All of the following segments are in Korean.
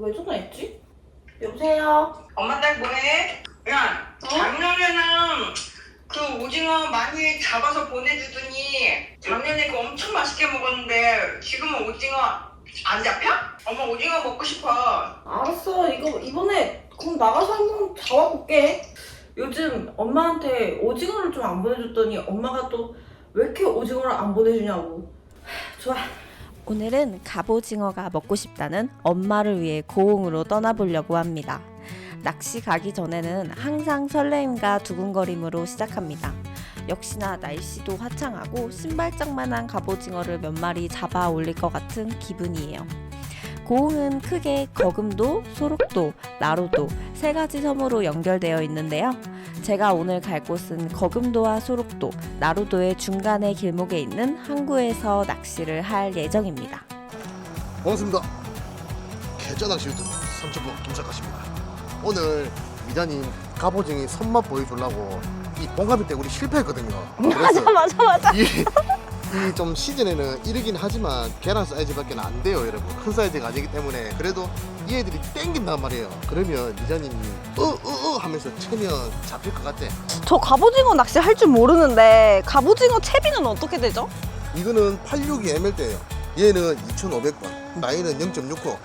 왜 전화했지? 여보세요? 엄마 딸 뭐해? 야, 작년에는 그 오징어 많이 잡아서 보내주더니 작년에 그 엄청 맛있게 먹었는데 지금은 오징어 안 잡혀? 엄마 오징어 먹고 싶어. 알았어. 이거 이번에 그럼 나가서 한번 잡아볼게. 요즘 엄마한테 오징어를 좀 안 보내줬더니 엄마가 또 왜 이렇게 오징어를 안 보내주냐고. 좋아. 오늘은 갑오징어가 먹고 싶다는 엄마를 위해 고흥으로 떠나보려고 합니다. 낚시 가기 전에는 항상 설레임과 두근거림으로 시작합니다. 역시나 날씨도 화창하고 신발장만한 갑오징어를 몇 마리 잡아 올릴 것 같은 기분이에요. 고흥은 크게 거금도, 소록도, 나로도 세 가지 섬으로 연결되어 있는데요. 제가 오늘 갈 곳은 거금도와 소록도, 나로도의 중간의 길목에 있는 항구에서 낚시를 할 예정입니다. 반갑습니다. 개짜낚시 유튜브 삼천포 김작가십니다. 오늘 미자님 갑오징이 손맛 보여주려고 이 봉가미 때 우리 실패했거든요. 그래서 맞아 맞아. 이 좀 시즌에는 이르긴 하지만 계란 사이즈밖에 안 돼요, 여러분. 큰 사이즈가 아니기 때문에 그래도 이 애들이 땡긴단 말이에요. 그러면 미자님이 어어어 하면서 치면 잡힐 것 같아. 저 갑오징어 낚시 할 줄 모르는데 갑오징어 채비는 어떻게 되죠? 이거는 862 ML대예요. 얘는 2,500번. 나이는 0.69.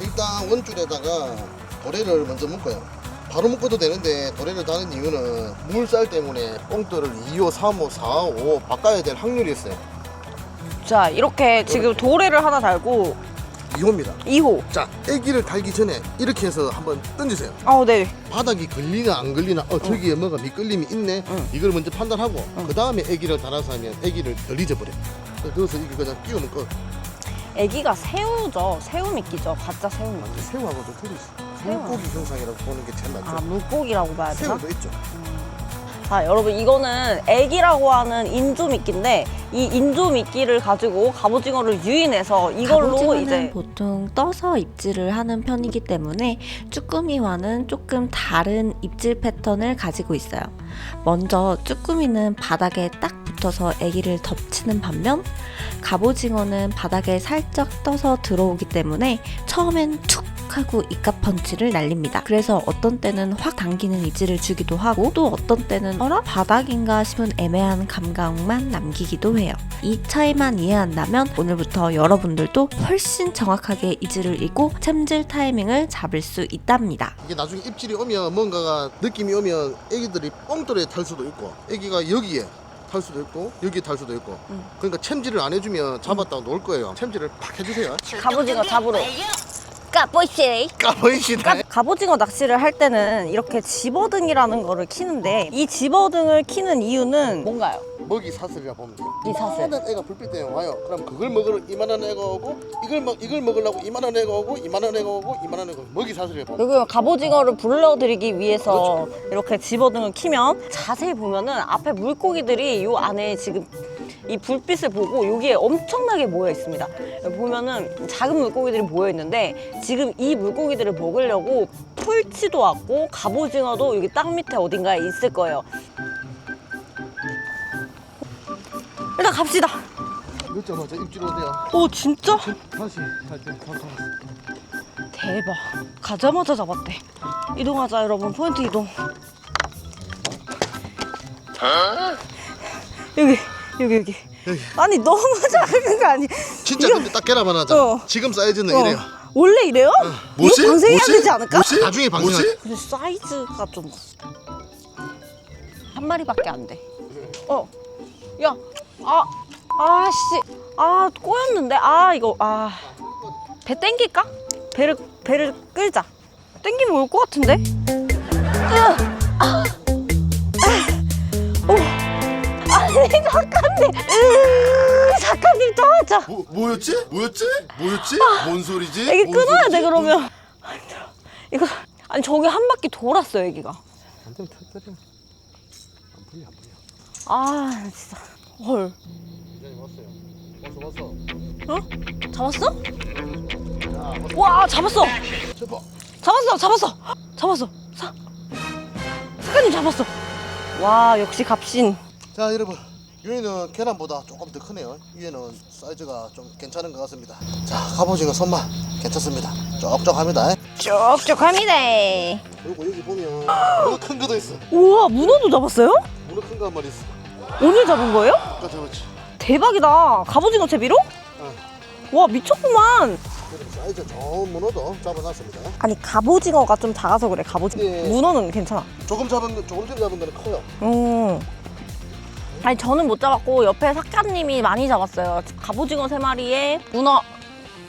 일단 원줄에다가 도래를 먼저 묶어요. 바로 묶어도 되는데 도래를 다는 이유는 물살 때문에 뽕돌을 2호, 3호, 4호, 5호 바꿔야 될 확률이 있어요. 자 이렇게 지금 도래를 하나 달고 2호입니다. 2호 자, 애기를 달기 전에 이렇게 해서 한번 던지세요. 아네 바닥이 걸리나 안 걸리나 어 저기에 뭐가 미끌림이 있네 응. 이걸 먼저 판단하고 그 다음에 애기를 달아서 하면 애기를 덜 잊어버려 그래서 이게 그냥 끼우는 거 애기가 새우죠 새우 미끼죠 가짜 새우 미끼 새우하고도 틀리지. 새우. 물고기 형상이라고 보는 게 제일 낫죠. 아 물고기라고 봐야 되나? 새우도 있죠. 자 여러분 이거는 애기라고 하는 인조 미끼인데 이 인조 미끼를 가지고 갑오징어를 유인해서 이걸로 갑오징어는 이제 보통 떠서 입질을 하는 편이기 때문에 쭈꾸미와는 조금 다른 입질 패턴을 가지고 있어요. 먼저 쭈꾸미는 바닥에 딱 붙어서 아기를 덮치는 반면 갑오징어는 바닥에 살짝 떠서 들어오기 때문에 처음엔 툭 하고 입갑 펀치를 날립니다. 그래서 어떤 때는 확 당기는 입질을 주기도 하고 또 어떤 때는 어라 바닥인가 싶은 애매한 감각만 남기기도 해요. 이 차이만 이해한다면 오늘부터 여러분들도 훨씬 정확하게 이질을 읽고 챔질 타이밍을 잡을 수 있답니다. 이게 나중에 입질이 오면 뭔가가 느낌이 오면 애기들이 뻥돌에 탈 수도 있고 애기가 여기에 탈 수도 있고 여기에 탈 수도 있고 음. 그러니까 챔질을 안 해주면 잡았다가 놀 거예요. 챔질을 팍 해주세요. 갑오징어 잡으러 까보시 까보이시네. 갑오징어 낚시를 할 때는 이렇게 집어등이라는 거를 키는데 이 집어등을 키는 이유는 뭔가요? 먹이 사슬이라 보면 돼요. 이 사슬. 이만한 애가 불빛 때문에 와요. 그럼 그걸 먹으러 이만한 애가 오고 이걸 먹 이걸 먹으려고 이만한 애가 오고 이만한 애가 오고 이만한 애가 오고 먹이 사슬이라 보면. 여기 갑오징어를 불러들이기 위해서 이렇게 집어등을 키면 자세히 보면은 앞에 물고기들이 요 안에 지금 이 불빛을 보고 여기에 엄청나게 모여 있습니다. 보면은 작은 물고기들이 모여 있는데 지금 이 물고기들을 먹으려고 풀치도 왔고 갑오징어도 여기 땅 밑에 어딘가에 있을 거예요. 일단 갑시다. 늦자마자 입질 오네요. 오 진짜? 다시 할때 다시. 대박. 가자마자 잡았대. 이동하자 여러분. 포인트 이동. 여기 여기 여기. 여기. 아니 너무 작은 거 아니? 진짜 이거- 근데 딱 계란만 하자. 어. 지금 사이즈는 어. 이래요. 원래 이래요? 뭐지? 이거 방생해야 뭐지? 되지 않을까? 뭐지? 나중에 방생하자. 근데 사이즈가 좀 한 마리밖에 안 돼. 어, 야, 아, 아씨, 아 꼬였는데, 아 이거, 아, 배 땡길까? 배를 배를 끌자. 땡기면 올 것 같은데? 으, 아, 아, 오, 아니 작가님, 으, 작가님 잡았자. 뭐 뭐였지? 뭐였지? 뭐였지? 뭔 소리지? 뭔 끊어야 소리지? 돼 그러면. 아. 이거 아니 저기 한 바퀴 돌았어 애기가. 안 되면 터뜨려. 안 풀려 안 풀려. 아 진짜 헐. 이장님 왔어요. 왔어 왔어. 잡았어? 자, 왔어. 와 잡았어. 제발. 잡았어 잡았어 잡았어. 사 사장님 잡았어. 와 역시 갑신. 자 여러분 위에는 계란보다 조금 더 크네요 위에는 사이즈가 좀 괜찮은 것 같습니다 자 갑오징어 손맛 괜찮습니다 쩍쩍합니다. 쪽쪽합니다. 그리고 여기 보면 문어 큰 거도 있어. 우와 문어도 잡았어요? 문어 큰 거 한 마리 있어. 오늘 잡은 거예요? 아까 잡았지. 대박이다. 갑오징어 채비로? 와 미쳤구만. 그리고 사이즈 좋은 문어도 잡아놨습니다. 아니 갑오징어가 좀 작아서 그래 갑오징어. 네. 문어는 괜찮아. 조금 잡은 거, 조금 전에 잡은 거는 커요. 음. 아니 저는 못 잡았고 옆에 작가님이 많이 잡았어요. 갑오징어 세 마리에 문어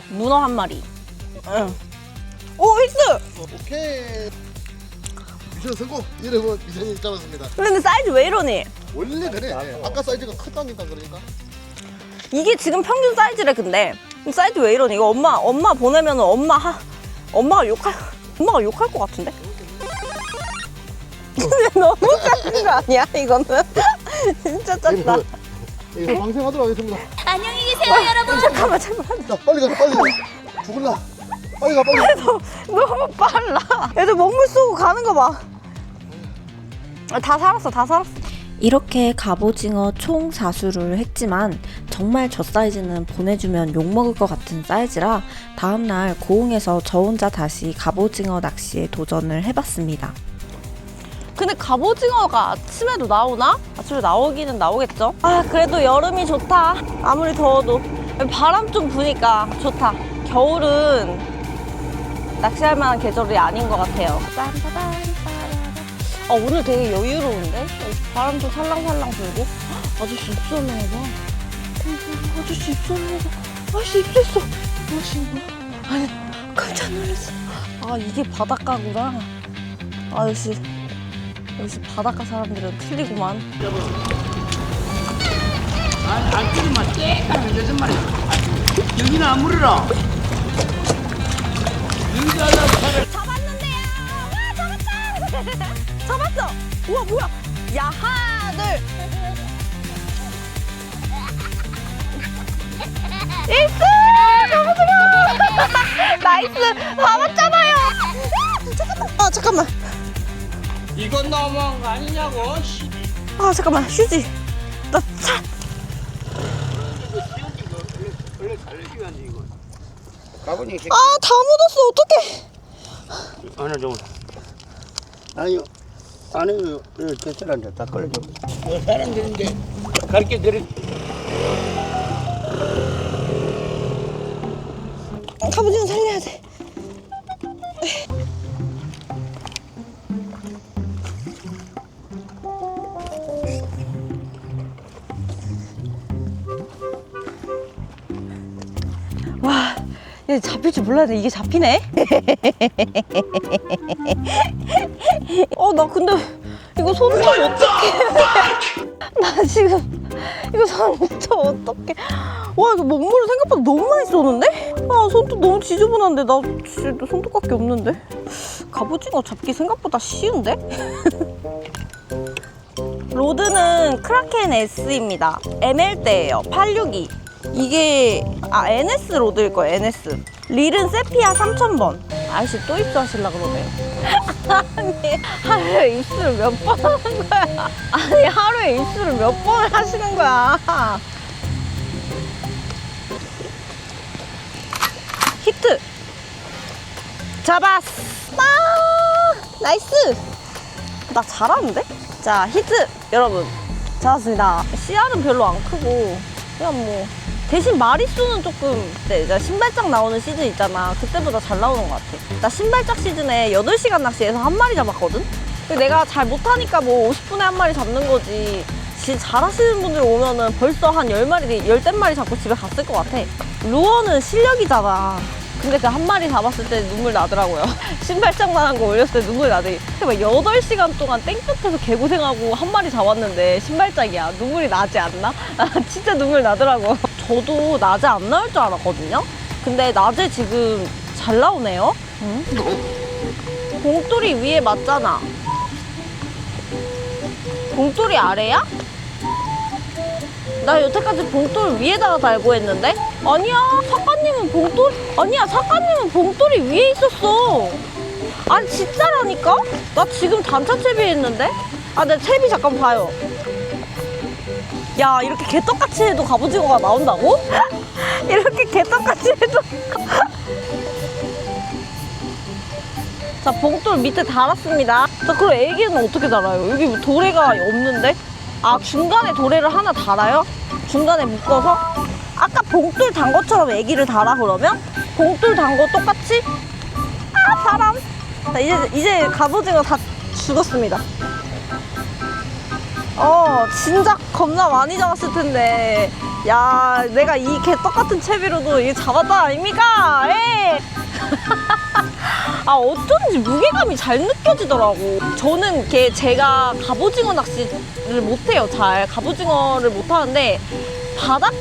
문어 한 마리. 응. 오 힐스. 오케이. 미션 성공. 이러면 미션이 잡았습니다. 근데 사이즈 왜 이러니? 원래 그래. 아까 사이즈가 크다니까 그러니까. 이게 지금 평균 사이즈래 근데 사이즈 왜 이러니? 이거 엄마 엄마 보내면은 엄마 하 엄마가 욕할 엄마가 욕할 것 같은데? 근데 너무 작은 거 아니야 이거는? 진짜 작다. 이거 방생하도록 하겠습니다. 잠깐만 잠깐만. 자, 빨리 가, 빨리 가. 죽을라. 빨리 가, 빨리 가. 너무 빨라. 애들 먹물 쏘고 가는 거 봐. 아, 다 살았어, 다 살았어. 이렇게 갑오징어 총 4수를 했지만 정말 저 사이즈는 보내주면 욕먹을 것 같은 사이즈라 다음날 고흥에서 저 혼자 다시 갑오징어 낚시에 도전을 해봤습니다. 근데 갑오징어가 아침에도 나오나? 아침에 나오기는 나오겠죠? 아, 그래도 여름이 좋다. 아무리 더워도. 바람 좀 부니까 좋다. 겨울은 낚시할 만한 계절이 아닌 것 같아요. 아, 오늘 되게 여유로운데? 바람도 살랑살랑 불고. 아저씨 입술만 해봐. 아저씨 입술만 해봐. 아저씨 입술했어. 아저씨 뭐야? 아니, 깜짝 놀랐어. 아, 이게 바닷가구나. 아저씨. 역시 바닷가 사람들은 틀리구만. 아니, 안 끓이면 떼까는 여섯 마리. 여기는 안 물어라. 여기가 하려고 잡았는데요! 와, 잡았다! 잡았어! 우와, 뭐야! 야, 하나, 둘! 일스! 잡았어요! 나이스! 잡았잖아요! 아, 잠깐만. 이건 너무한 거 아니냐고. 씨. 아, 잠깐만. 휴지. 나 차. 원래 이거. 아, 다 묻었어. 어떡해. 하나 좀. 아니요. 안에 개철한테 다 걸려줘. 사람들인데 가르쳐 드릴. 갑오징어 살려야 돼. 얘 잡힐 줄 몰랐네. 이게 잡히네? 어, 나 근데 이거 손좀 어떡해. 나 지금 이거 손좀 어떡해. 와, 이거 먹물을 생각보다 너무 많이 쏘는데? 아, 손톱 너무 지저분한데. 나 진짜 손톱밖에 없는데. 갑오징어 잡기 생각보다 쉬운데? 로드는 크라켄 S입니다. ML대예요. 862. 이게 아 NS 로드일 거예요. NS. 릴은 세피아 3000번. 아저씨 또 입수하실라 그러네요. 아니 하루에 입수를 몇 번 하는 거야? 아니 하루에 입수를 몇 번을 하시는 거야? 히트. 잡았어. 아, 나이스. 나 잘하는데? 자, 히트! 여러분, 잡았습니다. 씨알은 별로 안 크고, 그냥 뭐, 대신 마리수는 조금, 네, 나 신발짝 나오는 시즌 있잖아. 그때보다 잘 나오는 것 같아. 나 신발짝 시즌에 8시간 낚시해서 한 마리 잡았거든? 근데 내가 잘 못하니까 뭐 50분에 한 마리 잡는 거지. 진짜 잘하시는 분들 오면은 벌써 한 10마리, 10댓마리 잡고 집에 갔을 것 같아. 루어는 실력이잖아. 근데 그 한 마리 잡았을 때 눈물 나더라고요. 신발장만한 거 올렸을 때 눈물 나더니. 막 8시간 동안 땡볕에서 개고생하고 한 마리 잡았는데 신발장이야. 눈물이 나지 않나? 아, 진짜 눈물 나더라고. 저도 낮에 안 나올 줄 알았거든요? 근데 낮에 지금 잘 나오네요? 응? 봉돌이 위에 맞잖아. 봉돌이 아래야? 나 여태까지 봉돌 위에다가 달고 했는데? 아니야, 사과님은 봉돌, 아니야, 사과님은 봉돌이 위에 있었어. 아니, 진짜라니까? 나 지금 단차 채비 했는데? 아, 내 채비 잠깐 봐요. 야, 이렇게 개떡같이 해도 갑오징어가 나온다고? 이렇게 개떡같이 해도. 자, 봉돌 밑에 달았습니다. 자, 그럼 애기는 어떻게 달아요? 여기 도래가 없는데? 아, 중간에 도래를 하나 달아요? 중간에 묶어서? 아까 봉돌 단 것처럼 애기를 달아, 그러면? 봉돌 단 거 똑같이? 아, 바람. 자, 이제, 이제 갑오징어 다 죽었습니다. 어, 진짜 겁나 많이 잡았을 텐데. 야, 내가 이 개떡 같은 채비로도 이게 잡았다 아닙니까? 에 아, 어쩐지 무게감이 잘 느껴지더라고. 저는 이렇게 제가 갑오징어 낚시를 못해요, 잘. 갑오징어를 못하는데, 바닥,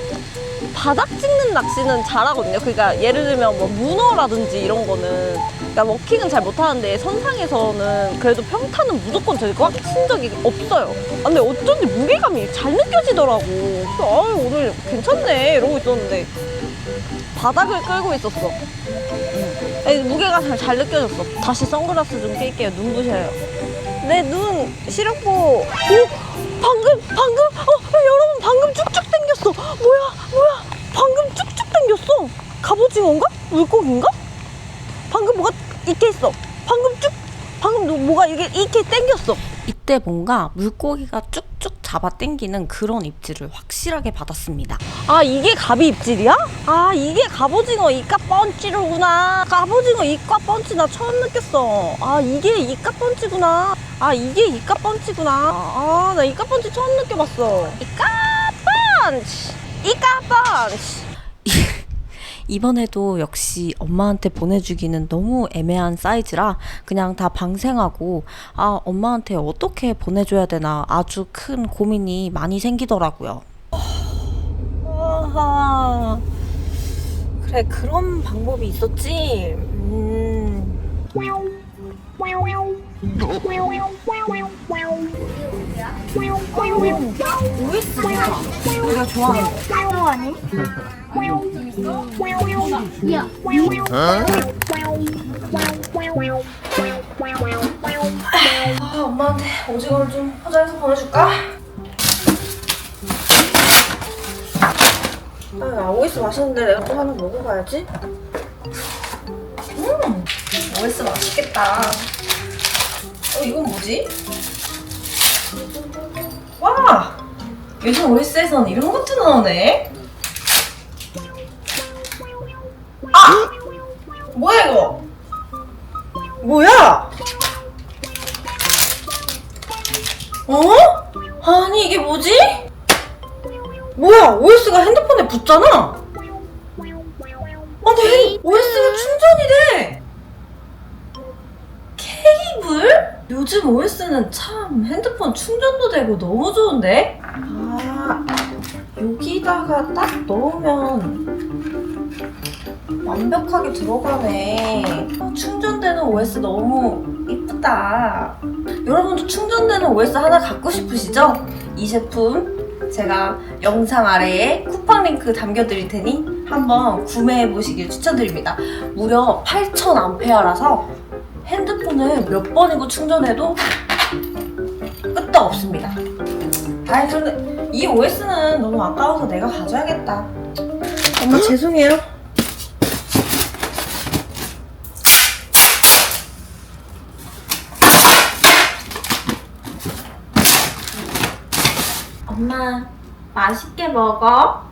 바닥 찍는 낚시는 잘하거든요. 그러니까 예를 들면 뭐 문어라든지 이런 거는 그러니까 워킹은 잘 못하는데 선상에서는 그래도 평타는 무조건 저희가 친 적이 없어요. 아, 근데 어쩐지 무게감이 잘 느껴지더라고. 그래서 아유 오늘 괜찮네 이러고 있었는데 바닥을 끌고 있었어. 음. 잘, 잘 느껴졌어. 다시 선글라스 좀 낄게요. 눈부셔요. 내 눈 시력보. 오 방금 방금 어 여러분 방금 쭉쭉 당겼어. 뭐야 뭐야 방금 쭉쭉 당겼어. 갑오징어인가? 물고기인가? 방금 뭐가 이렇게 있어. 방금 쭉 방금 너- 뭐가 이게 이렇게 당겼어. 이때 뭔가 물고기가 쭉쭉 잡아 당기는 그런 입질을 확실하게 받았습니다. 아 이게 갑이 입질이야? 아 이게 갑오징어 이까 펀치로구나 갑오징어 이까 펀치 나 처음 느꼈어 아 이게 이까 펀치구나 아 이게 이까 펀치구나 아나 이까 펀치 처음 느껴봤어 이까 펀치 이까 펀치 이번에도 역시 엄마한테 보내주기는 너무 애매한 사이즈라 그냥 다 방생하고 아 엄마한테 어떻게 보내줘야 되나 아주 큰 고민이 많이 생기더라고요. 아하. 그래 그런 방법이 있었지? 음 우리가 좋아하는 거. 아, 엄마한테 오징어를 좀 포장해서 보내줄까? 아, 오이스 맛있는데 내가 또 하나 먹어봐야지. 음, 오이스 맛있겠다. 어, 이건 뭐지? 와! 요즘 오이스에선 이런 것도 나오네. 아! 뭐야 이거? 뭐야? 어? 아니 이게 뭐지? 뭐야 OS가 핸드폰에 붙잖아 아니 핸- OS가 충전이 돼 케이블? 요즘 OS는 참 핸드폰 충전도 되고 너무 좋은데? 아 여기다가 딱 넣으면 완벽하게 들어가네 아, 충전되는 OS 너무 이쁘다 여러분도 충전되는 OS 하나 갖고 싶으시죠? 이 제품 제가 영상 아래에 쿠팡 링크 담겨드릴 테니 한번 구매해 보시길 추천드립니다. 무려 8000A라서 핸드폰을 몇 번이고 충전해도 끝도 없습니다. 아이 근데 이 OS는 너무 아까워서 내가 가져야겠다. 엄마 죄송해요. 엄마 맛있게 먹어.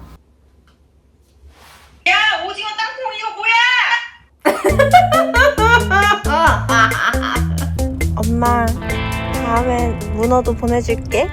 엄마 다음엔 문어도 보내줄게